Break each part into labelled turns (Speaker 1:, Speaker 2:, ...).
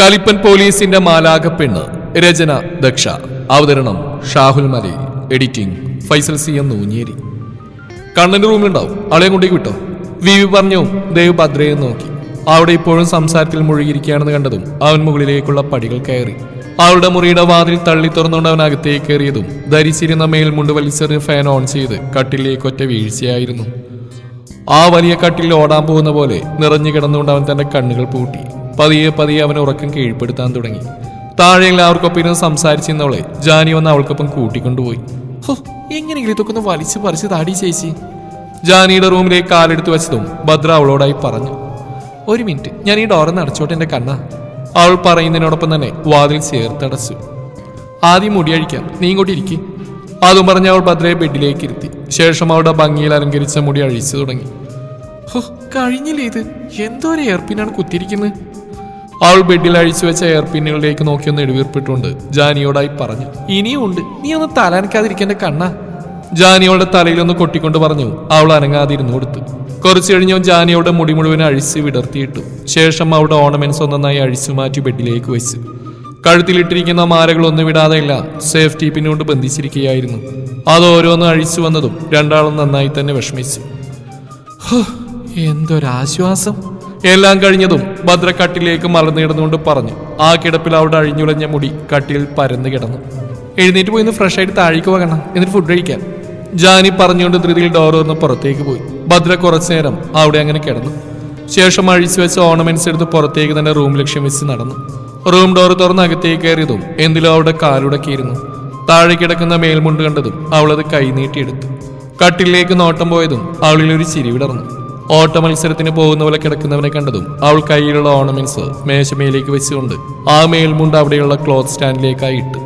Speaker 1: കലിപ്പൻ പോലീസിന്റെ മാലാകപ്പെണ്ണ് രചന ദക്ഷ. അവതരണം Shahul Mali. Editing Faisal C M Noonjeri. കണ്ണന്റെ റൂമിലുണ്ടാവും. ആളെ കൊണ്ടേക്ക് വിട്ടോ. വി വി പറഞ്ഞു ദേവ് ഭദ്രയെ നോക്കി. അവിടെ ഇപ്പോഴും സംസാരത്തിൽ മുഴുകിയിരിക്കുകയാണെന്ന് കണ്ടതും അവൻ മുകളിലേക്കുള്ള പടികൾ കയറി. അവളുടെ മുറിയുടെ വാതിൽ തള്ളി തുറന്നുകൊണ്ട് അവൻ അകത്തേക്ക് കയറിയതും ധരിച്ചിരുന്ന മേൽമുണ്ട് വലിച്ചെറിഞ്ഞ് ഫാൻ ഓൺ ചെയ്ത് കട്ടിലേക്ക് ഒറ്റ വീഴ്ചയായിരുന്നു. ആ വലിയ കട്ടിൽ ഓടാൻ പോകുന്ന പോലെ നിറഞ്ഞു കിടന്നുകൊണ്ട് അവൻ തന്റെ കണ്ണുകൾ പൂട്ടി. പതിയെ പതിയെ അവൻ ഉറക്കം കീഴ്പ്പെടുത്താൻ തുടങ്ങി. താഴെ എല്ലാവർക്കൊപ്പം ഇരുന്ന് സംസാരിച്ചിരുന്നവളെ ജാനി വന്ന് അവൾക്കൊപ്പം കൂട്ടിക്കൊണ്ടുപോയി. എങ്ങനെയെങ്കിലും ഇതൊക്കെ ഒന്ന് വലിച്ചു പറിച്ച് താടി ചേച്ചി? ജാനിയുടെ റൂമിലേക്ക് കാലെടുത്ത് വെച്ചതും ഭദ്ര അവളോടായി പറഞ്ഞു. ഒരു മിനിറ്റ് ഞാൻ ഈ ഡോറന്ന് അടച്ചോട്ടെ എന്റെ കണ്ണ. അവൾ പറയുന്നതിനോടൊപ്പം തന്നെ വാതിൽ ചേർത്തടച്ചു. ആദ്യം മുടിയഴിക്കാം നീ ഇങ്ങോട്ട് ഇരിക്കി. അതും പറഞ്ഞ് അവൾ ഭദ്രയെ ബെഡിലേക്ക് ഇരുത്തി. ശേഷം അവളുടെ ഭംഗിയിൽ അലങ്കരിച്ച മുടി അഴിച്ചു തുടങ്ങി. കഴിഞ്ഞില്ലേ ഇത്? എന്തോ ഒരു ഏർപ്പിനാണ് കുത്തിയിരിക്കുന്നത്. അവൾ ബെഡിൽ അഴിച്ചു വെച്ച എയർപിന്നുകളിലേക്ക് നോക്കി ഒന്ന് എടുവീർപ്പിട്ടുകൊണ്ട് ജാനിയോടായി പറഞ്ഞു ഇനിയും ഉണ്ട്. നീ ഒന്ന് തലനക്കാതിരിക്കേണ്ട കണ്ണ. ജാനിയോടെ തലയിലൊന്ന് കൊട്ടിക്കൊണ്ട് പറഞ്ഞു അവൾ അനങ്ങാതിരുന്നു കൊടുത്തു. കുറച്ചു കഴിഞ്ഞ് ജാനിയോടെ മുടി മുഴുവൻ അഴിച്ച് വിടർത്തിയിട്ടു. ശേഷം അവളുടെ ഓർണമെന്റ്സ് ഒന്നൊന്നായി അഴിച്ചു മാറ്റി ബെഡിലേക്ക് വെച്ചു. കഴുത്തിലിട്ടിരിക്കുന്ന മാലകൾ ഒന്നും വിടാതെ എല്ലാം സേഫ്റ്റി പിന്നുകൊണ്ട് ബന്ധിച്ചിരിക്കുകയായിരുന്നു അത് ഓരോന്നും അഴിച്ചു വന്നതും രണ്ടാളും നന്നായി തന്നെ വിഷമിച്ചു. എന്തൊരാശ്വാസം. എല്ലാം കഴിഞ്ഞതും ഭദ്ര കട്ടിലേക്ക് മലർന്നിടുന്നുകൊണ്ട് പറഞ്ഞു ആ കിടപ്പിൽ അവിടെ അഴിഞ്ഞുലഞ്ഞ മുടി കട്ടിയിൽ പരന്നു കിടന്നു. എഴുന്നേറ്റ് പോയി ഫ്രഷ് ആയിട്ട് താഴേക്ക് പോകണം എന്നിട്ട് ഫുഡ് കഴിക്കാൻ ജാനി പറഞ്ഞുകൊണ്ട് ധൃതിയിൽ ഡോർ തുറന്ന് പുറത്തേക്ക് പോയി. ഭദ്ര കുറച്ചു നേരം അവിടെ അങ്ങനെ കിടന്നു. ശേഷം അഴിച്ചു വെച്ച ഓർണമെന്റ്സ് എടുത്ത് പുറത്തേക്ക് തന്നെ റൂം ലക്ഷ്യം വെച്ച് നടന്നു. റൂം ഡോർ തുറന്ന് അകത്തേക്ക് കയറിയതും എന്തിലോ അവിടെ കാലുടക്കിയിരുന്നു. താഴെ കിടക്കുന്ന മേൽമുണ്ട് കണ്ടതും അവളത് കൈനീട്ടിയെടുത്തു കട്ടിലേക്ക് നോട്ടം പോയതും അവളിൽ ഒരു ചിരി വിടർന്നു. ഓട്ട മത്സരത്തിന് പോകുന്ന പോലെ കിടക്കുന്നവനെ കണ്ടതും അവൾ കയ്യിലുള്ള ഓർണമെന്റ്സ് മേശമേലേക്ക് വെച്ചുകൊണ്ട് ആ മേൽമുണ്ട് അവിടെയുള്ള ക്ലോത്ത് സ്റ്റാൻഡിലേക്കായി ഇട്ട്.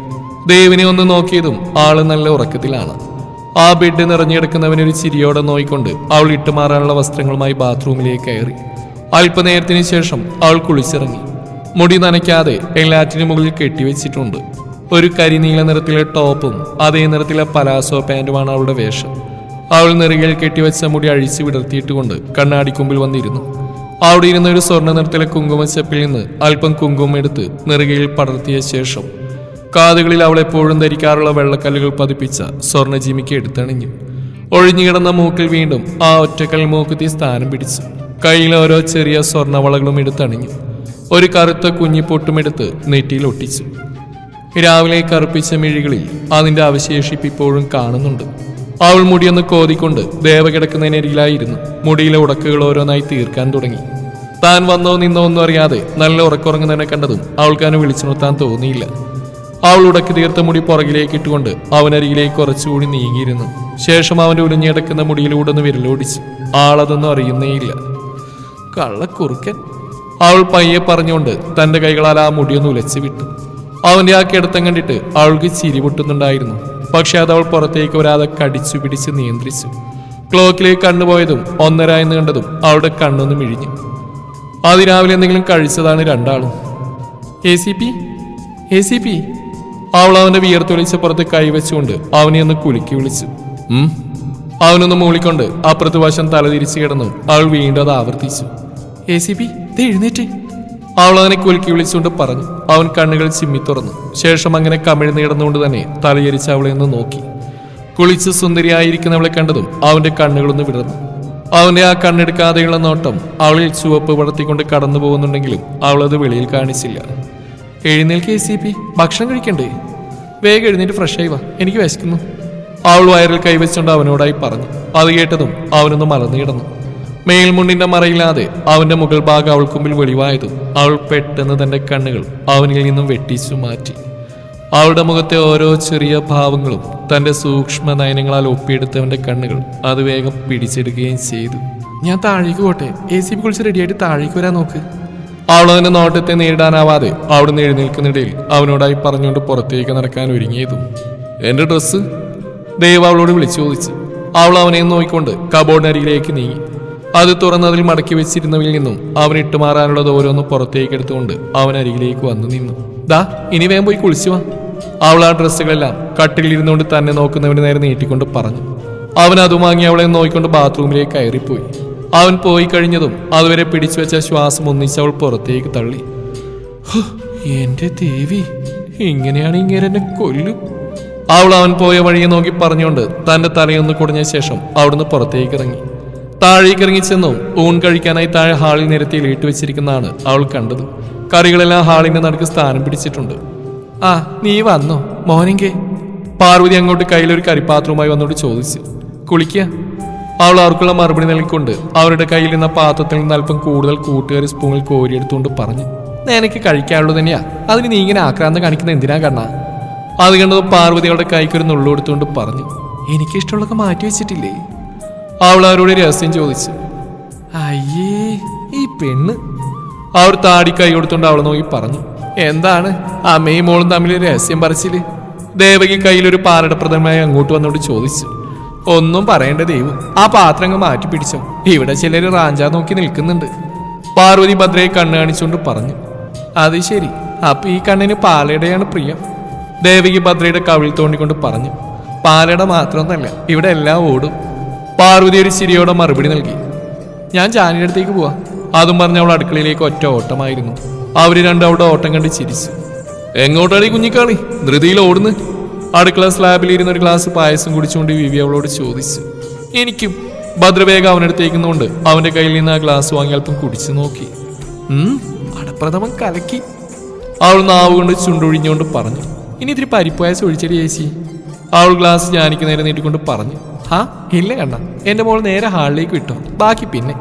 Speaker 1: ദേവിനെ ഒന്ന് നോക്കിയതും ആൾ നല്ല ഉറക്കത്തിലാണ്. ആ ബെഡ് നിറഞ്ഞെടുക്കുന്നവനൊരു ചിരിയോടെ നോയിക്കൊണ്ട് അവൾ ഇട്ടുമാറാനുള്ള വസ്ത്രങ്ങളുമായി ബാത്റൂമിലേക്ക് കയറി. അല്പനേരത്തിന് ശേഷം അവൾ കുളിച്ചിറങ്ങി. മുടി നനയ്ക്കാതെ എല്ലാറ്റിനും മുകളിൽ കെട്ടിവെച്ചിട്ടുണ്ട്. ഒരു കരിനീല നിറത്തിലെ ടോപ്പും അതേ നിറത്തിലെ പലാസോ പാന്റുമാണ് അവളുടെ വേഷം. അവൾ നെറുകയിൽ കെട്ടിവെച്ച മുടി അഴിച്ചു വിടർത്തിയിട്ടുകൊണ്ട് കണ്ണാടിക്കുമ്പിൽ വന്നിരുന്നു. അവിടെ ഇരുന്ന ഒരു സ്വർണ നിറത്തിലെ കുങ്കുമച്ചപ്പിൽ നിന്ന് അല്പം കുങ്കുമം എടുത്ത് നെറുകയിൽ പടർത്തിയ ശേഷം കാതുകളിൽ അവൾ എപ്പോഴും ധരിക്കാറുള്ള വെള്ളക്കല്ലുകൾ പതിപ്പിച്ച സ്വർണ ജിമിക്ക് എടുത്തണിഞ്ഞു. ഒഴിഞ്ഞുകിടന്ന മൂക്കിൽ വീണ്ടും ആ ഒറ്റക്കൽ മൂക്കുത്തി സ്ഥാനം പിടിച്ചു. കയ്യിൽ ഓരോ ചെറിയ സ്വർണവളകളും എടുത്തണിഞ്ഞു. ഒരു കറുത്ത കുഞ്ഞിപ്പൊട്ടും എടുത്ത് നെറ്റിയിൽ ഒട്ടിച്ചു. രാവിലെ കറുപ്പിച്ച മിഴികളിൽ അതിന്റെ അവശേഷിപ്പ് ഇപ്പോഴും കാണുന്നുണ്ട്. അവൾ മുടിയൊന്ന് കോതിക്കൊണ്ട് ദേവ കിടക്കുന്നതിനരികിലായിരുന്നു മുടിയിലെ ഉടക്കുകൾ ഓരോന്നായി തീർക്കാൻ തുടങ്ങി. താൻ വന്നോ നിന്നോ ഒന്നും അറിയാതെ നല്ല ഉറക്കുറങ്ങുന്നതിനെ കണ്ടതും അവൾക്കാനും വിളിച്ചു നിർത്താൻ തോന്നിയില്ല. അവൾ ഉടക്കി തീർത്ത മുടി പുറകിലേക്ക് ഇട്ടുകൊണ്ട് അവനരികിലേക്ക് കുറച്ചുകൂടി നീങ്ങിയിരുന്നു. ശേഷം അവന്റെ കിടക്കുന്ന മുടിയിലൂടെ ഒന്ന് വിരലോടിച്ചു. ആളതൊന്നും അറിയുന്നേയില്ല. കള്ളക്കുറുക്കൻ. അവൾ പയ്യെ പറഞ്ഞുകൊണ്ട് തന്റെ കൈകളാൽ ആ മുടിയൊന്ന് ഉലച്ചു വിട്ടു അവന്റെ ആ കിടത്തം കണ്ടിട്ട് അവൾക്ക് ചിരി പൊട്ടുന്നുണ്ടായിരുന്നു. പക്ഷെ അത് അവൾ പുറത്തേക്ക് വരാതെ കടിച്ചു പിടിച്ച് നിയന്ത്രിച്ചു. ക്ലോക്കിലേക്ക് കണ്ണുപോയതും ഒന്നര കണ്ടതും അവളുടെ കണ്ണൊന്നും ഇഴിഞ്ഞു അതിരാവിലെ എന്തെങ്കിലും കഴിച്ചതാണ് രണ്ടാളും. A C P? A C P? അവൾ അവന്റെ വിയർത്തൊളിച്ച പുറത്ത് കൈവച്ചുകൊണ്ട് അവനെ ഒന്ന് കുലുക്കി വിളിച്ചു. അവനൊന്ന് മൂളിക്കൊണ്ട് അപ്പുറത്ത് വശം തലതിരിച്ചു കിടന്നു അവൾ വീണ്ടും അത് ആവർത്തിച്ചു. എ സി പി എഴുന്നേറ്റ്. അവൾ അവനെ കുലുക്കി വിളിച്ചുകൊണ്ട് പറഞ്ഞു. അവൻ കണ്ണുകൾ ചിമ്മി തുറന്നു. ശേഷം അങ്ങനെ കമിഴ്ന്ന് കിടന്നുകൊണ്ട് തന്നെ തലയരിച്ച് അവളെ ഒന്ന് നോക്കി. കുളിച്ച് സുന്ദരിയായിരിക്കുന്നവളെ കണ്ടതും അവന്റെ കണ്ണുകളൊന്ന് വിടർന്നു. അവന്റെ ആ കണ്ണെടുക്കാതെയുള്ള നോട്ടം അവളിൽ ചുവപ്പ് വളർത്തിക്കൊണ്ട് കടന്നു പോകുന്നുണ്ടെങ്കിലും അവളത് വെളിയിൽ കാണിച്ചില്ല. എഴുന്നേൽക്ക് എ സി പി ഭക്ഷണം കഴിക്കണ്ടേ? വേഗം എഴുന്നേറ്റ് ഫ്രഷ് ആയി വാ. എനിക്ക് വിശക്കുന്നു. അവൾ വയറിൽ കൈവച്ചുകൊണ്ട് അവനോടായി പറഞ്ഞു. അത് കേട്ടതും അവനൊന്ന് മലർന്നു കിടന്നു. മേൽമുണ്ടിന്റെ മറയില്ലാതെ അവന്റെ മുകൾ ഭാഗം അവൾക്ക് മുമ്പിൽ വെളിവായതും. അവൾ പെട്ടെന്ന് തന്റെ കണ്ണുകൾ അവനിൽ നിന്നും വെട്ടിച്ചു മാറ്റി. അവളുടെ മുഖത്തെ ഓരോ ചെറിയ ഭാവങ്ങളും തന്റെ സൂക്ഷ്മ നയനങ്ങളാൽ ഒപ്പിയെടുത്തവന്റെ കണ്ണുകൾ അത് വേഗം പിടിച്ചെടുക്കുകയും ചെയ്തു. ഞാൻ താഴേക്ക് പോട്ടെ. എ സി കുളിച്ച് റെഡിയായിട്ട് താഴേക്ക് വരാൻ നോക്ക്. അവൾ അവന്റെ നോട്ടത്തെ നേരിടാനാവാതെ അവിടുന്ന് എഴുന്നേൽക്കുന്നിടയിൽ അവനോടായി പറഞ്ഞുകൊണ്ട് പുറത്തേക്ക് നടക്കാൻ ഒരുങ്ങിയതും. എന്റെ ഡ്രസ്സ്? ദൈവ അവളോട് വിളിച്ചു ചോദിച്ചു. അവൾ അവനെ നോക്കിക്കൊണ്ട് കബോർഡിനരികിലേക്ക് നീങ്ങി. അത് തുറന്നതിൽ മടക്കി വെച്ചിരുന്നവയിൽ നിന്നും അവൻ ഇട്ടുമാറാനുള്ളത് ഓരോന്ന് പുറത്തേക്ക് എടുത്തുകൊണ്ട് അവൻ അരികിലേക്ക് വന്നു നിന്നു. ദാ ഇനി വേഗം പോയി കുളിച്ചു വാ. അവൾ ആ ഡ്രസ്സുകളെല്ലാം കട്ടിലിരുന്നുകൊണ്ട് തന്നെ നോക്കുന്നവന് നേരെ നീട്ടിക്കൊണ്ട് പറഞ്ഞു. അവൻ അത് വാങ്ങി അവളെ നോക്കിക്കൊണ്ട് ബാത്റൂമിലേക്ക് കയറിപ്പോയി. അവൻ പോയി കഴിഞ്ഞതും അതുവരെ പിടിച്ചു വെച്ച ശ്വാസം ഒന്നിച്ച് അവൾ പുറത്തേക്ക് തള്ളി. എന്റെ ദേവി ഇങ്ങനെയാണ് ഇങ്ങനെ എന്നെ കൊല്ലും. അവൾ അവൻ പോയ വഴിയെ നോക്കി പറഞ്ഞുകൊണ്ട് തന്റെ തലയൊന്ന് കുടഞ്ഞ ശേഷം അവിടുന്ന് പുറത്തേക്ക് ഇറങ്ങി. താഴേക്ക് ഇറങ്ങി ചെന്നു. ഊൺ കഴിക്കാനായി താഴെ ഹാളിൽ നിരത്തി ലീട്ട് വെച്ചിരിക്കുന്നതാണ് അവൾ കണ്ടത്. കറികളെല്ലാം ഹാളിന്റെ നടുക്ക് സ്ഥാനം പിടിച്ചിട്ടുണ്ട്. ആ നീ വന്നോ? മോനെങ്കേ. പാർവതി അങ്ങോട്ട് കയ്യിലൊരു കരിപ്പാത്രവുമായി വന്നോട് ചോദിച്ചു. കുളിക്കുക അവൾ അവർക്കുള്ള മറുപടി നൽകിക്കൊണ്ട് അവരുടെ കയ്യിൽ നിന്ന പാത്രത്തിൽ നിന്ന് അല്പം കൂടുതൽ കൂട്ടുകാരി സ്പൂണിൽ കോരിയെടുത്തുകൊണ്ട് പറഞ്ഞു. നിനക്ക് കഴിക്കാനുള്ളത് തന്നെയാ. അതിന് നീ ഇങ്ങനെ ആക്രാന്തം കാണിക്കുന്ന എന്തിനാ കണ്ണാ? അത് കണ്ടത് പാർവതി അവളുടെ കൈക്കൊരു നുള്ളു കൊടുത്തുകൊണ്ട് പറഞ്ഞു. എനിക്കിഷ്ടമുള്ളതൊക്കെ മാറ്റി വെച്ചിട്ടില്ലേ? അവൾ അവരോട് രഹസ്യം ചോദിച്ചു. അയ്യേ ഈ പെണ്ണ്. അവർ താടി കൈ കൊടുത്തോണ്ട് അവൾ നോക്കി പറഞ്ഞു. എന്താണ്? അമ്മയും മോളും തമ്മിൽ രഹസ്യം പറച്ചിൽ? ദേവകി കയ്യിലൊരു പാരടപ്രദമായി അങ്ങോട്ട് വന്നോട് ചോദിച്ചു. ഒന്നും പറയേണ്ട ദൈവം. ആ പാത്രം അങ്ങ് മാറ്റി പിടിച്ചോ. ഇവിടെ ചിലർ റാഞ്ചാ നോക്കി നിൽക്കുന്നുണ്ട്. പാർവതി ഭദ്രയെ കണ്ണു കാണിച്ചുകൊണ്ട് പറഞ്ഞു. അത് ശരി. അപ്പൊ ഈ കണ്ണിന് പാലയുടെയാണ് പ്രിയം. ദേവകി ഭദ്രയുടെ കവിൾ തോണ്ടിക്കൊണ്ട് പറഞ്ഞു. പാലയുടെ മാത്രമൊന്നല്ല ഇവിടെ എല്ലാം ഓടും. പാർവതി ഒരു ചിരിയോടെ മറുപടി നൽകി. ഞാൻ ജാനിയുടെ അടുത്തേക്ക് പോവാ. അതും പറഞ്ഞ് അവൾ അടുക്കളയിലേക്ക് ഒറ്റ ഓട്ടമായിരുന്നു. അവർ രണ്ടും അവിടെ ഓട്ടം കണ്ട് ചിരിച്ചു. എങ്ങോട്ടാണ് ഈ കുഞ്ഞിക്കാളി? ധൃതിയിൽ ഓടുന്നു. അടുക്കള സ്ലാബിൽ ഇരുന്ന് ഒരു ഗ്ലാസ് പായസം കുടിച്ചുകൊണ്ട് വിവി അവളോട് ചോദിച്ചു. എനിക്കും. ഭദ്രവേഗം അവനടുത്തേക്കുന്നുണ്ട് അവന്റെ കയ്യിൽ നിന്ന് ആ ഗ്ലാസ് വാങ്ങി അല്പം കുടിച്ചു നോക്കി. അടപ്രഥമം കലക്കി. അവൾ നാവ് കൊണ്ട് ചുണ്ടൊഴിഞ്ഞുകൊണ്ട് പറഞ്ഞു. ഇനി ഇത്തിരി പരിപ്പായസം ഒഴിച്ചടി ചേച്ചി. അവൾ ഗ്ലാസ് ജാനിക്ക് നേരെ നീട്ടിക്കൊണ്ട് പറഞ്ഞു. ആ ഇല്ല കണ്ണ. എന്റെ മോൾ നേരെ ഹാളിലേക്ക് വിട്ടു. ബാക്കി പിന്നെ.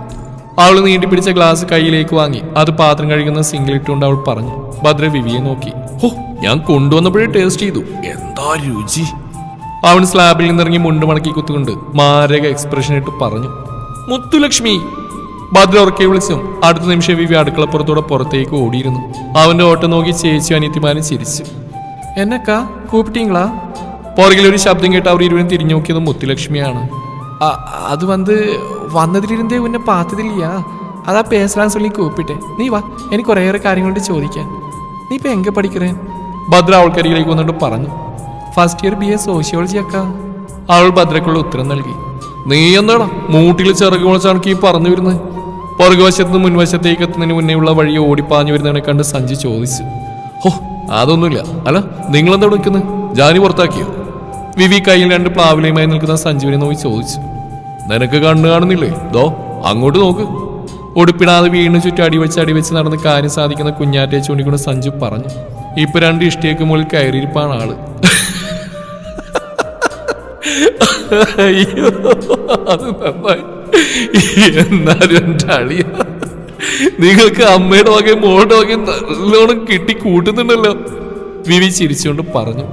Speaker 1: അവൾ നീട്ടിപ്പിടിച്ച ഗ്ലാസ് കയ്യിലേക്ക് വാങ്ങി. അത് പാത്രം കഴിക്കുന്ന സിംഗിൾ ഇട്ടുകൊണ്ട് അവൾ പറഞ്ഞു. ഭദ്ര വിവിയെ നോക്കി. ഹോ ഞാൻ കൊണ്ടുവന്നപ്പോഴേ ടേസ്റ്റ് ചെയ്തു. എന്താ രുചി? അവൻ സ്ലാബിൽ നിന്നിറങ്ങി മുണ്ട് മടക്കി കുത്തുകൊണ്ട് മാരക എക്സ്പ്രഷൻ ഇട്ട് പറഞ്ഞു. മുത്തുലക്ഷ്മി! ഭദ്ര ഉറക്കെ വിളിച്ചും അടുത്ത നിമിഷം വിവി അടുക്കളപ്പുറത്തൂടെ പുറത്തേക്ക് ഓടിയിരുന്നു. അവന്റെ ഓട്ടം നോക്കി ചേച്ചി അനിയത്തിമാരും ചിരിച്ചു. എന്നക്കാ? കൂപ്പിട്ടീങ്ങളാ? പുറകിൽ ഒരു ശബ്ദം കേട്ട് അവർ ഇരുവരും തിരിഞ്ഞു നോക്കിയത് മുത്തുലക്ഷ്മിയാണ് "അ- അത് വന്ന് വന്നതിലിരുന്നേ ഉന്നെ പാത്തതില്ലയാ അതാ പേസലാൻ சொல்லி കൂപ്പിട്ടെ നീ വാ എനിക്ക് കുറേയേറെ കാര്യങ്ങളുണ്ട് ചോദിക്കാൻ നീ ഇപ്പൊ എങ്ക പഠിക്കറേ ഭദ്ര അവൾക്കരികിലേക്ക് വന്നിട്ട് പറഞ്ഞു first year B A sociology അക്ക അവൾ ഭദ്രക്കുള്ള ഉത്തരം നൽകി നീ എന്താടാ മൂട്ടിൽ ചിറക് മുളച്ചാണ് ഈ പറഞ്ഞു വരുന്നത് പുറകുവശത്ത് നിന്ന് മുൻവശത്തേക്ക് എത്തുന്നതിന് മുന്നേ ഉള്ള വഴി ഓടിപ്പാഞ്ഞു വരുന്നതിനെ കണ്ട് സഞ്ജി ചോദിച്ചു ഹോ അതൊന്നുമില്ല അല്ല നിങ്ങളെന്താ ഇവിടെ നിൽക്കുന്നത് ജാനി പുറത്താക്കിയോ വിവി കയ്യിൽ രണ്ട് പ്ലാവിലയുമായി നിൽക്കുന്ന സഞ്ജീവിനെ നോക്കി ചോദിച്ചു. നിനക്ക് കണ്ണു കാണുന്നില്ലേ? ദോ അങ്ങോട്ട് നോക്ക്. ഉടുപ്പിടാതെ വീണ് ചുറ്റും അടിവെച്ച് അടിവെച്ച് നടന്ന് കാര്യം സാധിക്കുന്ന കുഞ്ഞാറ്റയെ ചൂണ്ടിക്കൊണ്ട് സഞ്ജു പറഞ്ഞു. ഇപ്പൊ രണ്ട് ഇഷ്ടിയേക്ക് മുകളിൽ കയറിയിരിപ്പാണ് ആൾ. അയ്യോ അത് എന്നാലും അളിയ. നിങ്ങൾക്ക് അമ്മയുടെ വകയും മോളുടെ വകയും നല്ലോണം കിട്ടി കൂട്ടുന്നുണ്ടല്ലോ. വിവി ചിരിച്ചുകൊണ്ട് പറഞ്ഞു.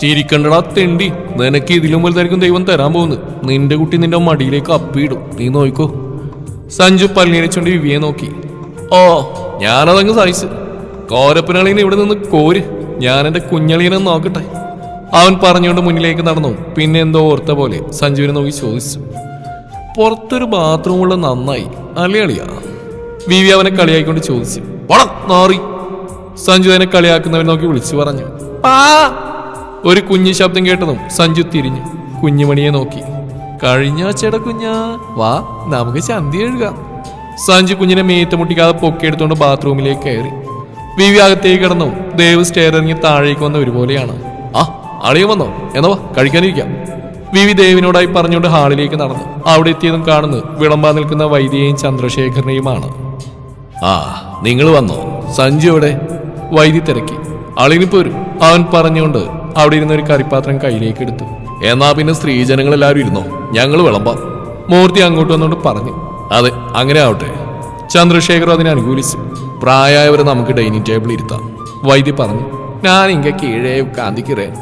Speaker 1: ചിരിക്കണ്ടടാ തെണ്ടി. നിനക്ക് ഇതിലും വലുതായിരിക്കും ദൈവം തരാൻ പോകുന്നത്. നിന്റെ കുട്ടി നിന്റെ മടിയിലേക്ക് അപ്പിയിടും. നീ നോയിക്കോ സഞ്ജു പല്ലിയടിച്ചോണ്ട് വിവിയെ നോക്കി. ഓ ഞാനതങ്ങ് സഹിച്ചു. കോരപ്പനളിനെ ഇവിടെ നിന്ന് കോര്. ഞാൻ എന്റെ കുഞ്ഞളിയനെ നോക്കട്ടെ. അവൻ പറഞ്ഞുകൊണ്ട് മുന്നിലേക്ക് നടന്നു. പിന്നെ എന്തോ ഓർത്ത പോലെ സഞ്ജുവിനെ നോക്കി ചോദിച്ചു. പുറത്തൊരു ബാത്റൂമുള്ള നന്നായി. അല്ലേ വിവി അവനെ കളിയാക്കിക്കൊണ്ട് ചോദിച്ചു. "പോടാ, നാറി. സഞ്ജു അവനെ കളിയാക്കുന്നവൻ നോക്കി വിളിച്ചു പറഞ്ഞു. ഒരു കുഞ്ഞു ശബ്ദം കേട്ടതും സഞ്ജു തിരിഞ്ഞു. കുഞ്ഞുമണിയെ നോക്കി. കഴിഞ്ഞ ചേട കുഞ്ഞാ. വാ നമുക്ക് ചന്തി എഴുകാം സഞ്ജു കുഞ്ഞിനെ മേത്ത് മുട്ടിക്കാതെ പൊക്കിയെടുത്തുകൊണ്ട് ബാത്റൂമിലേക്ക് കയറി. വിവി അകത്തേക്ക് കിടന്നു. ദേവ് സ്റ്റെയർ ഇറങ്ങി താഴേക്ക് വന്ന ഒരുപോലെയാണ്. ആ അളിയ വന്നോ? എന്നാ കഴിക്കാനിരിക്കാം. വിവി ദേവിനോടായി പറഞ്ഞുകൊണ്ട് ഹാളിലേക്ക് നടന്നു. അവിടെ എത്തിയതും കാണുന്നു വിളമ്പാൻ നിൽക്കുന്ന വൈദ്യയും ചന്ദ്രശേഖരനെയുമാണ്. ആ നിങ്ങൾ വന്നോ? സഞ്ജു എവിടെ വൈദ്യ തിരക്കി അളിനിപ്പോരും അവൻ പറഞ്ഞുകൊണ്ട് അവിടെ ഇരുന്ന ഒരു കറിപ്പാത്രം കയ്യിലേക്ക് എടുത്തു. എന്നാ പിന്നെ സ്ത്രീജനങ്ങൾ എല്ലാവരും ഇരുന്നോ? ഞങ്ങൾ വിളമ്പാം. മൂർത്തി അങ്ങോട്ട് വന്നുകൊണ്ട് പറഞ്ഞു. അതെ അങ്ങനെ ആവട്ടെ. ചന്ദ്രശേഖർ അതിനെ അനുകൂലിച്ചു. പ്രായമായവരെ നമുക്ക് ഡൈനിങ് ടേബിൾ ഇരുത്താം. വൈദ്യ പറഞ്ഞു ഞാൻ ഇങ്ങനെ കീഴേ കാന്തിക്കിറേ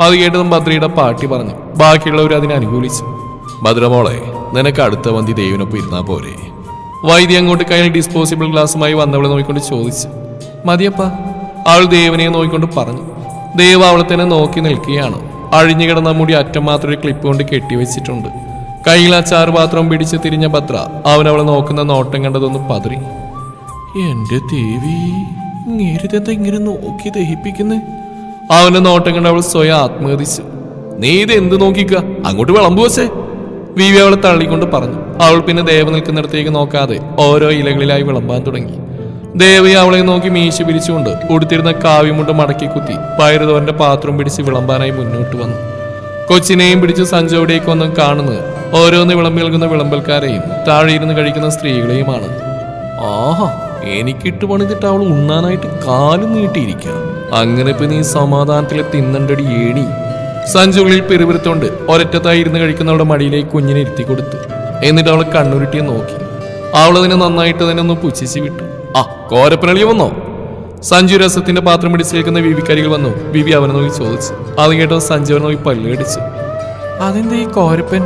Speaker 1: അത് കേട്ടതും ഭദ്രയുടെ പാട്ടി പറഞ്ഞു ബാക്കിയുള്ളവർ അതിനെ അനുകൂലിച്ചു. ഭദ്രമോളെ നിനക്ക് അടുത്ത വന്തി ദൈവനൊപ്പം ഇരുന്നാ പോരെ. വൈദ്യ അങ്ങോട്ട് കയ്യിൽ ഡിസ്പോസിബിൾ ഗ്ലാസ്സുമായി വന്നവളെ നോക്കിക്കൊണ്ട് ചോദിച്ചു മതിയപ്പ. അവൾ ദേവനെ നോക്കിക്കൊണ്ട് പറഞ്ഞു ദേവ അവളെ തന്നെ നോക്കി നിൽക്കുകയാണ്. അഴിഞ്ഞു കിടന്ന മുടി അറ്റം മാത്രം ഒരു ക്ലിപ്പ് കൊണ്ട് കെട്ടിവെച്ചിട്ടുണ്ട് കയ്യിൽ ആ പാത്രം പിടിച്ച് തിരിഞ്ഞ ഭദ്ര അവൻ അവളെ നോക്കുന്ന നോട്ടം കണ്ടതൊന്ന് പതറി. എന്റെ ദേവി നേരിതെന്താ ഇങ്ങനെ നോക്കി ദഹിപ്പിക്കുന്നു? അവന്റെ നോട്ടം കണ്ട് അവൾ സ്വയം ആത്മഹതിച്ചു. നീ ഇത് എന്ത് നോക്കിക്ക? അങ്ങോട്ട് വിളമ്പു വച്ചേ. വിവി അവളെ തള്ളിക്കൊണ്ട് പറഞ്ഞു. അവൾ പിന്നെ ദേവ നിൽക്കുന്നിടത്തേക്ക് നോക്കാതെ ഓരോ ഇലകളിലായി വിളമ്പാൻ തുടങ്ങി. ദേവി അവളെ നോക്കി മീശ പിരിച്ചുകൊണ്ട് ഉടുത്തിരുന്ന കാവ്യമുണ്ട് മടക്കി കുത്തി. പയറുതോന്റെ പാത്രം പിടിച്ച് വിളമ്പാനായി മുന്നോട്ട് വന്നു. കൊച്ചിനെയും പിടിച്ച് സഞ്ജോവിടേക്ക് വന്ന് കാണുന്നത് ഓരോന്ന് വിളമ്പി നൽകുന്ന വിളമ്പൽക്കാരെയും താഴെ ഇരുന്ന് കഴിക്കുന്ന സ്ത്രീകളെയുമാണ്. ആഹാ എനിക്കിട്ട് പണിതിട്ട് അവൾ ഉണ്ണാനായിട്ട് കാലും നീട്ടിയിരിക്കാം. അങ്ങനെ ഇപ്പൊ നീ സമാധാനത്തിലെ തിന്നണ്ടടി ഏണി. സഞ്ചുകളിൽ പെരുവിരുത്തോണ്ട് ഒരറ്റത്തായി ഇരുന്ന് കഴിക്കുന്നവളുടെ മടിയിലേക്ക് കുഞ്ഞിനെ ഇരുത്തി കൊടുത്തു. എന്നിട്ട് അവളെ കണ്ണുരുട്ടിയെ നോക്കി. അവളതിനെ നന്നായിട്ട് തന്നെ ഒന്ന് പുച്ഛിച്ച് വിട്ടു. ആ കോരപ്പനളിയ വന്നോ? സഞ്ജു രസത്തിന്റെ പാത്രം പിടിച്ച് നിൽക്കുന്ന വിവിക്കരികൾ വന്നു. വിവി അവനെ നോക്കി ചോദിച്ചു. അത് കേട്ടോ സഞ്ജു അവനെ നോക്കി പല്ലുകടിച്ചു അതെന്താ ഈ കോരപ്പൻ?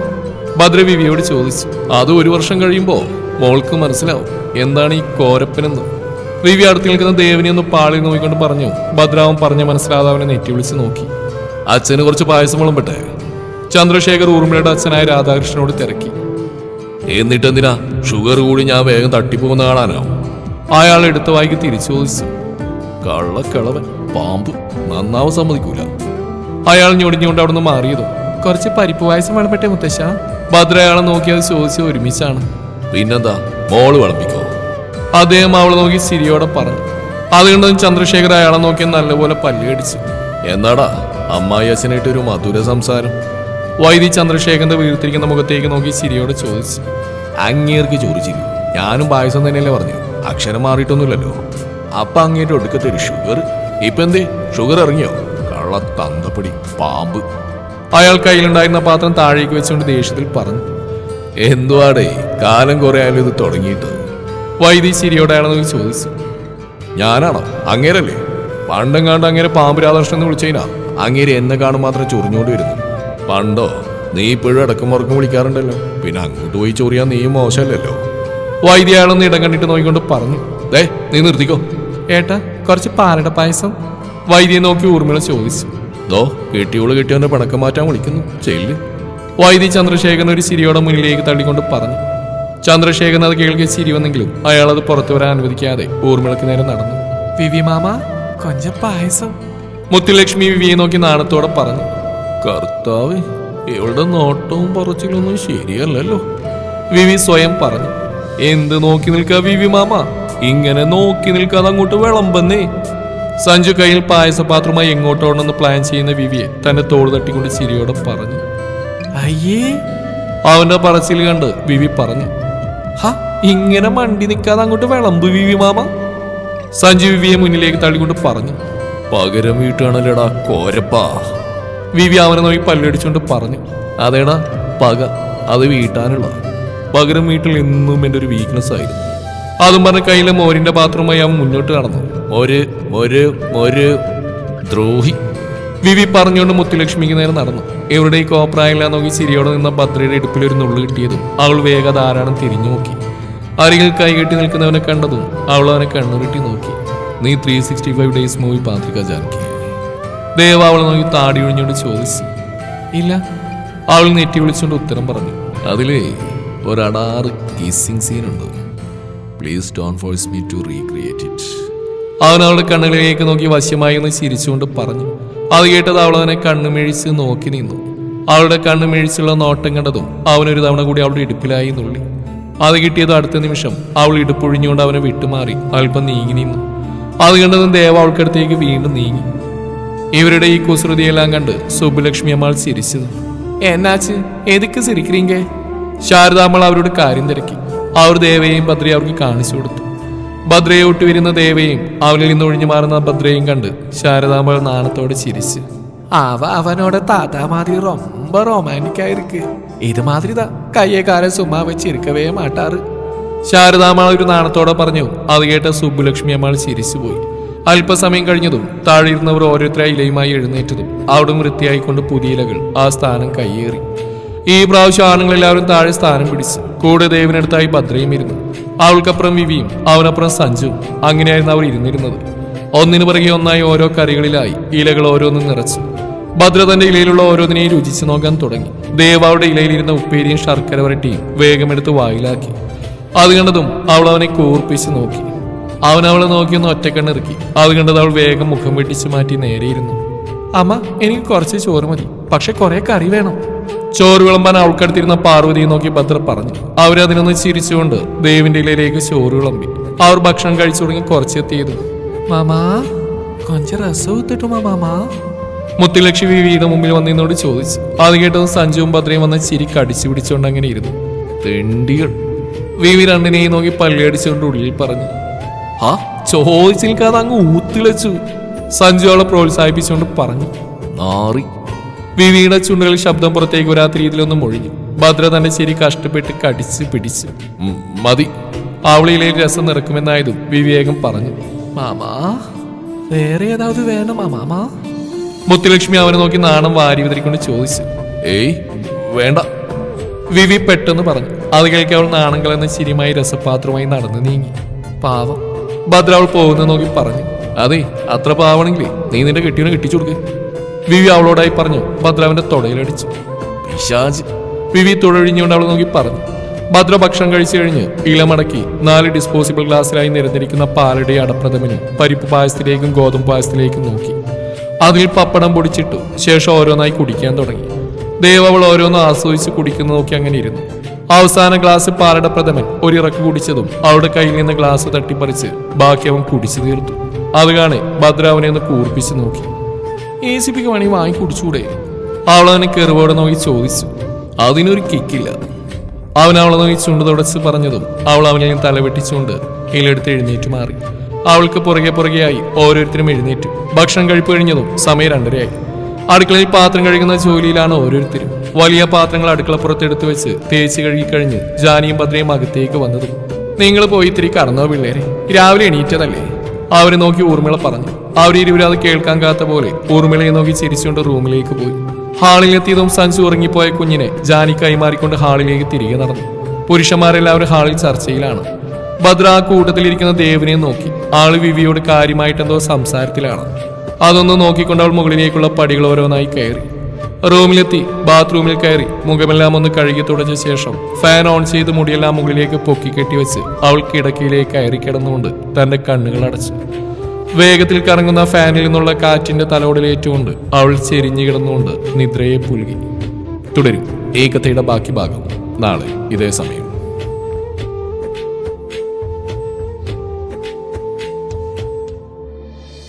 Speaker 1: ഭദ്ര വിവിയോട് ചോദിച്ചു. അത് ഒരു വർഷം കഴിയുമ്പോൾ മോൾക്ക് മനസ്സിലാവും. എന്താണ് ഈ കോരപ്പനെന്ന്? വിവി അടുത്ത് നിൽക്കുന്ന ദേവനെ ഒന്ന് പാളി നോക്കിക്കൊണ്ട് പറഞ്ഞു. ഭദ്രാവൻ പറഞ്ഞ മനസ്സിലാതെ അവനെ നെറ്റി വിളിച്ച് നോക്കി. അച്ഛന് കുറച്ച് പായസം വിളമ്പട്ടെ? ചന്ദ്രശേഖർ ഊർമിളയുടെ അച്ഛനായ രാധാകൃഷ്ണനോട് തിരക്കി. എന്നിട്ട് എന്തിനാ ഷുഗർ കൂടി ഞാൻ വേഗം തട്ടിപ്പോകുന്ന കാണാനോ? അയാൾ എടുത്ത് വായിക്ക് തിരിച്ചു ചോദിച്ചു കള്ളക്കിളവൻ പാമ്പ് നന്നാവ് സമ്മതിക്കൂല. അയാൾ ഞൊടിഞ്ഞുകൊണ്ട് അവിടുന്ന് മാറിയതും കുറച്ച് പരിപ്പ് പായസം വിളമ്പട്ടെ മുത്തശ്ശ. ഭദ്ര അയാളെ നോക്കി അത് ചോദിച്ച് ഒരുമിച്ചാണ്. പിന്നെന്താ? മോൾ വിളമ്പിക്കോ? അദ്ദേഹം അവളെ നോക്കി സിരിയോടെ പറഞ്ഞു. അതുകൊണ്ടും ചന്ദ്രശേഖർ അയാളെ നോക്കി നല്ലപോലെ പല്ലുകടിച്ചു എന്നാടാ? അമ്മായി അച്ഛനായിട്ട് ഒരു മധുര സംസാരം. വൈദി ചന്ദ്രശേഖരന്റെ വീഴ്ത്തിരിക്കുന്ന മുഖത്തേക്ക് നോക്കി ചിരിയോടെ ചോദിച്ചു. അങ്ങേർക്ക് ചോദിച്ചില്ല ഞാനും പായസം തന്നെയല്ലേ പറഞ്ഞു അക്ഷരം മാറിയിട്ടൊന്നുമില്ലല്ലോ. അപ്പൊ അങ്ങേന്റെ ഒടുക്കത്തെ ഒരു ഷുഗർ. ഇപ്പൊ എന്തേ? ഷുഗർ ഇറങ്ങിയോ? കള്ള തന്തപ്പടി പാമ്പ്. അയാൾ കയ്യിലുണ്ടായിരുന്ന പാത്രം താഴേക്ക് വെച്ചുകൊണ്ട് ദേഷ്യത്തിൽ പറഞ്ഞു എന്തുവാടേ കാലം കുറെ ആയാലും ഇത് തുടങ്ങിയിട്ട്? വൈദി ശരിയോടെയാണെന്ന് ചോദിച്ചു ഞാനാണോ? അങ്ങേരല്ലേ? പണ്ടെങ്ങാണ്ട് അങ്ങേരെ പാമ്പ് രാധാകൃഷ്ണൻ എന്ന് വിളിച്ചതിനാ? അങ്ങേര് എന്നെ കാണും മാത്രം ചൊറിഞ്ഞോണ്ട് വരുന്നു പണ്ടോ? നീ ഇപ്പോഴും ഇടക്കും മുറക്കും വിളിക്കാറുണ്ടല്ലോ. പിന്നെ അങ്ങോട്ട് പോയി ചൊറിയാൻ നീയും മോശമല്ലല്ലോ. വൈദ്യ അയാളൊന്ന് ഇടം കണ്ടിട്ട് നോക്കിക്കൊണ്ട് പറഞ്ഞു. ദേ നീ നിർത്തിക്കോ. ഏട്ടാ കുറച്ച് പാലട പായസം. വൈദ്യയെ നോക്കി ഊർമിള ചോദിച്ചു. ദോ കെട്ടിയോൾ കെട്ടിയവന്റെ പണക്കം മാറ്റാൻ വിളിക്കുന്നു. ചെല്ല്. വൈദ്യ ചന്ദ്രശേഖരൻ ഒരു ചിരിയോടെ മുന്നിലേക്ക് തള്ളിക്കൊണ്ട് പറഞ്ഞു. ചന്ദ്രശേഖരൻ അത് കേൾക്കി ചിരി വന്നെങ്കിലും അയാൾ അത് പുറത്തു വരാൻ അനുവദിക്കാതെ ഊർമിളക്ക് നേരെ നടന്നു. വിവി മാമ കൊഞ്ച പായസം. മുത്തുലക്ഷ്മി വിവിയെ നോക്കി നാണത്തോടെ പറഞ്ഞു. കർത്താവ് ഇവളുടെ നോട്ടവും പറച്ചിലൊന്നും ശരിയല്ലല്ലോ. വിവി സ്വയം പറഞ്ഞു. എന്ത് നോക്കി നിൽക്കാ വിവി മാമ? ഇങ്ങനെ നോക്കി നിൽക്കാതെ അങ്ങോട്ട് വിളമ്പന്നേ. സഞ്ജു കയ്യിൽ പായസപാത്രമായി എങ്ങോട്ടോണെന്ന് പ്ലാൻ ചെയ്യുന്ന വിവിയെ തന്നെ തോൾ തട്ടിക്കൊണ്ട് ചിരിയോടെ പറഞ്ഞു. അയ്യേ. അവന്റെ പറച്ചിൽ കണ്ട് വിവി പറഞ്ഞു. ഹാ ഇങ്ങനെ മണ്ടി നിൽക്കാതെ അങ്ങോട്ട് വിളമ്പ് വിവി മാമ. സഞ്ജു വിവിയെ മുന്നിലേക്ക് തള്ളിക്കൊണ്ട് പറഞ്ഞു. പകരം വീട്ടാണല്ലേടാ കോരപ്പാ. വിവി അവനെ നോക്കി പല്ലടിച്ചുകൊണ്ട് പറഞ്ഞു. അതേടാ പക അത് വീട്ടാനുള്ള. പകരം വീട്ടിൽ എന്നും എന്റെ ഒരു വീക്ക്നെസ് ആയിരുന്നു. അതും പറഞ്ഞ കയ്യിലെ മോരിന്റെ പാത്രമായി അവൻ മുന്നോട്ട് കടന്നു മോര് മോര് മോര് ദ്രോഹി. വിവി പറഞ്ഞുകൊണ്ട് മുത്തുലക്ഷ്മിക്ക് നേരെ നടന്നു. എവിടെ ഈ കോപ്രായില്ല നോക്കി ചിരിയോടെ നിന്ന ഭദ്രയുടെ ഇടുപ്പിൽ ഒരു നുള്ളു കിട്ടിയതും അവൾ വേഗ ധാരാളം തിരിഞ്ഞു നോക്കി. അരികിൽ കൈകെട്ടി നിൽക്കുന്നവനെ കണ്ടതും അവൾ അവനെ കണ്ണുരുട്ടി നോക്കി. നീ three sixty five days movie പാത്രിക Janaki. Deva അവൾ നോക്കി താടി ഒഴിഞ്ഞോട് ചോദിച്ചു. ഇല്ല. അവൾ നെറ്റി വിളിച്ചുകൊണ്ട് ഉത്തരം പറഞ്ഞു. അതിലേ ഒരടാറ് സീൻ സീനുണ്ട് please don't force me to recreate it അവൻ അവളുടെ കണ്ണുകളിലേക്ക് നോക്കി വശ്യമായി ഒന്ന് ചിരിച്ചുകൊണ്ട് പറഞ്ഞു. അത് കേട്ടത് അവളവനെ കണ്ണുമിഴിച്ച് നോക്കി നിന്നു. അവളുടെ കണ്ണുമിഴിച്ചുള്ള നോട്ടം കണ്ടതും അവനൊരു തവണ കൂടി അവളുടെ ഇടുപ്പിലായി നുള്ളി. അത് കിട്ടിയത് അടുത്ത നിമിഷം അവൾ ഇടുപ്പൊഴിഞ്ഞുകൊണ്ട് അവനെ വിട്ടുമാറി. അല്പം നീങ്ങി നിന്നു. അത് കണ്ടതും ദേവ അവൾക്കടുത്തേക്ക് വീണ്ടും നീങ്ങി. ഇവരുടെ ഈ കുസൃതിയെല്ലാം കണ്ട് സുബ്ബുലക്ഷ്മി അമ്മ ചിരിച്ചത് എന്നാച്ച് എതുക്ക് ചിരിക്കിറീങ്കേ ശാരദാമ്മൾ അവരോട് കാര്യം തിരക്കി. അവർ ദേവയെയും ഭദ്രയെ അവർക്ക് കാണിച്ചു കൊടുത്തു. ഭദ്രയെ ഒട്ടിവരുന്ന ദേവയും അവളിൽ നിന്ന് ഒഴിഞ്ഞു മാറുന്ന ഭദ്രയും കണ്ട് ശാരദാമ്മൾ നാണത്തോടെ ചിരിച്ച്. അവ അവനോട് താത്താമാതിരി റൊമ്പ റൊമാന്റിക് ആയിരിക്ക്. ഇത് മാതിരി താ കയ്യേക്കാരൻ സുമ്മാ വെച്ചിരിക്കവേ മാട്ടാറ്. ശാരദാമ്മ ഒരു നാണത്തോടെ പറഞ്ഞു അത് കേട്ട സുബ്ബുലക്ഷ്മി അമ്മൾ ചിരിച്ചുപോയി അല്പസമയം കഴിഞ്ഞതും താഴെയിരുന്നവർ ഓരോരുത്തരായി ഇലയുമായി എഴുന്നേറ്റതും അവിടും വൃത്തിയായിക്കൊണ്ട് പുതിയ ഇലകൾ ആ സ്ഥാനം കയ്യേറി. ഈ പ്രാവശ്യം ആണുങ്ങളെല്ലാവരും താഴെ സ്ഥാനം പിടിച്ചു. കൂടെ ദേവനടുത്തായി ഭദ്രയും ഇരുന്നു. അവൾക്കപ്പുറം വിവിയും അവനപ്പുറം സഞ്ജുവും അങ്ങനെയായിരുന്നു അവർ ഇരുന്നിരുന്നത്. ഒന്നിനു പിറകെ ഒന്നായി ഓരോ കറികളിലായി ഇലകൾ ഓരോന്നും നിറച്ചു. ഭദ്ര തന്റെ ഇലയിലുള്ള ഓരോന്നിനെയും രുചിച്ചു നോക്കാൻ തുടങ്ങി. ദേവാവുടെ ഇലയിലിരുന്ന ഉപ്പേരിയും ശർക്കര വരട്ടിയും വേഗമെടുത്ത് വായിലാക്കി. അത് കണ്ടതും അവൾ അവനെ കൂർപ്പിച്ച് നോക്കി. അവൻ അവളെ നോക്കിയൊന്ന് ഒറ്റക്കണ്ണിറക്കി അത് കണ്ടത് അവൾ വേഗം മുഖം വെട്ടിച്ച് മാറ്റി നേരെയിരുന്നു അമ്മ എനിക്ക് കുറച്ച് ചോറ് മതി. പക്ഷെ കുറെ കറി വേണം. ചോറ് വിളമ്പാൻ അവൾക്കടുത്തിരുന്ന പാർവതിയെ നോക്കി ഭദ്ര പറഞ്ഞു അവരതിനൊന്ന് ചിരിച്ചുകൊണ്ട് ദേവിന്റെ ഇലയിലേക്ക് ചോറ് വിളമ്പി. അവർ ഭക്ഷണം കഴിച്ചു തുടങ്ങി കുറച്ചെത്തിയത് മാമാ കൊഞ്ച രസം എത്തിട്ടു മാമാ? മുത്തുലക്ഷ്മി വീടിന്റെ മുമ്പിൽ വന്നതിനോട് ചോദിച്ചു. അത് കേട്ടത് സഞ്ജുവും ഭദ്രയും വന്ന് ചിരി കടിച്ചു പിടിച്ചുകൊണ്ട് അങ്ങനെ ഇരുന്നു. തെണ്ടികൾ. വി വി രണ്ടിനെയും നോക്കി പള്ളിയടിച്ചുകൊണ്ട് ഉള്ളിൽ പറഞ്ഞു ആ ചോദിച്ചിൽക്കാതെ അങ്ങ് ഊത്തിളച്ചു സഞ്ജു അവളെ പ്രോത്സാഹിപ്പിച്ചുകൊണ്ട് പറഞ്ഞു നാറി വിവിയുടെ ചുണ്ടുകൾ ശബ്ദം പുറത്തേക്ക് വരാത്ത രീതിയിലൊന്നും മൊഴിഞ്ഞു. ഭദ്ര തന്നെ ശരി കഷ്ടപ്പെട്ട് കടിച്ച് പിടിച്ച്. മതി. ആവളിയിലെ രസം നിറക്കുമെന്നായതും വിവേകം പറഞ്ഞു. മാമാ വേറെ ഏതാവത് വേണം മാമാ മുത്തുലക്ഷ്മി അവനെ നോക്കി നാണം വാരി വിതറിക്കൊണ്ട് ചോദിച്ചു. ഏയ് വേണ്ട. വിവി പെട്ടെന്ന് പറഞ്ഞു. അത് കേൾക്കാൻ അവൾ നാണങ്ങൾ എന്ന ശരിയുമായി രസപാത്രമായി നടന്നു നീങ്ങി. പാവം. ഭദ്ര അവൾ പോകുന്ന നോക്കി പറഞ്ഞു. അതെ അത്ര പാവണെങ്കിലേ നീ നിന്റെ കെട്ടിയവനെ കെട്ടിച്ചു കൊടുക്ക്. വിവി അവളോടായി പറഞ്ഞു ഭദ്ര അവന്റെ തൊടയിലടിച്ചു. പിശാജ്. വിവി തൊഴിഞ്ഞുകൊണ്ട് അവളെ നോക്കി പറഞ്ഞു. ഭദ്ര ഭക്ഷണം കഴിച്ചു കഴിഞ്ഞ് ഇളമടക്കി നാല് ഡിസ്പോസിബിൾ ഗ്ലാസ്സിലായി നിരന്നിരിക്കുന്ന പാലയുടെ അടപ്രഥമനും പരിപ്പ് പായസത്തിലേക്കും ഗോതമ്പ് പായസത്തിലേക്കും നോക്കി. അതിൽ പപ്പടം പൊടിച്ചിട്ടു ശേഷം ഓരോന്നായി കുടിക്കാൻ തുടങ്ങി. ദേവ് അവൾ ഓരോന്ന് ആസ്വദിച്ച് കുടിക്കുന്ന നോക്കി അങ്ങനെ ഇരുന്നു. അവസാന ഗ്ലാസ് പാലട പ്രഥമൻ ഒരിറക്ക് കുടിച്ചതും അവളുടെ കയ്യിൽ നിന്ന് ഗ്ലാസ് തട്ടിപ്പറിച്ച് ബാക്കി അവൻ കുടിച്ചു തീർത്തു. അത് കാണെ ഭദ്ര അവനെ ഒന്ന് കൂർപ്പിച്ച് നോക്കി. എ സി പിക്ക് വേണമെങ്കിൽ വാങ്ങി കുടിച്ചുകൂടെ അവൾ അവനെ കെറുവോടെ നോക്കി ചോദിച്ചു. അതിനൊരു കിക്കില്ല. അവൻ അവളെ നോക്കി ചുണ്ട് തുടച്ച് പറഞ്ഞതും അവൾ അവനെ തലവെട്ടിച്ചുകൊണ്ട് കയ്യിലെടുത്ത് എഴുന്നേറ്റ് മാറി. അവൾക്ക് പുറകെ പുറകെയായി ഓരോരുത്തരും എഴുന്നേറ്റ്. ഭക്ഷണം കഴിപ്പ് കഴിഞ്ഞതും സമയം രണ്ടരയായി. അടുക്കളയിൽ പാത്രം കഴുകുന്ന ജോലിയിലാണ് ഓരോരുത്തരും. വലിയ പാത്രങ്ങൾ അടുക്കളപ്പുറത്ത് എടുത്തു വെച്ച് തേച്ച് കഴുകിക്കഴിഞ്ഞ് ജാനിയും ഭദ്രയും അകത്തേക്ക് വന്നതും. നിങ്ങൾ പോയി ഇത്തിരി കടന്നോ പിള്ളേരെ. രാവിലെ എണീറ്റതല്ലേ? അവരെ നോക്കി ഊർമിള പറഞ്ഞു. അവരിരുവരും അത് കേൾക്കാൻ കാത്ത പോലെ ഊർമിളയെ നോക്കി ചിരിച്ചുകൊണ്ട് റൂമിലേക്ക് പോയി. ഹാളിലെത്തിയതും സഞ്ജു ഉറങ്ങിപ്പോയ കുഞ്ഞിനെ ജാനി കൈമാറിക്കൊണ്ട് ഹാളിലേക്ക് തിരികെ നടന്നു. പുരുഷന്മാരെല്ലാവരും ഹാളിൽ ചർച്ചയിലാണ്. ഭദ്ര ആ കൂട്ടത്തിലിരിക്കുന്ന ദേവിനെ നോക്കി. ആൾ വിവിയോട് കാര്യമായിട്ടെന്തോ സംസാരത്തിലാണ്. അതൊന്ന് നോക്കിക്കൊണ്ട് അവൾ മുകളിലേക്കുള്ള പടികൾ ഓരോന്നായി കയറി. റൂമിലെത്തി ബാത്റൂമിൽ കയറി മുഖമെല്ലാം ഒന്ന് കഴുകി തുടച്ച ശേഷം ഫാൻ ഓൺ ചെയ്ത് മുടിയെല്ലാം മുകളിലേക്ക് പൊക്കി കെട്ടിവെച്ച് അവൾ കിടക്കയിലേക്ക് കയറി കിടന്നുകൊണ്ട് തന്റെ കണ്ണുകൾ അടച്ചു. വേഗത്തിൽ കറങ്ങുന്ന ഫാനിൽ നിന്നുള്ള കാറ്റിന്റെ തലോടിലേറ്റുകൊണ്ട് അവൾ ചെരിഞ്ഞു കിടന്നുകൊണ്ട് നിദ്രയെ പുലുകി. തുടരും. ഏകതയുടെ ബാക്കി ഭാഗം. നാളെ ഇതേ സമയം.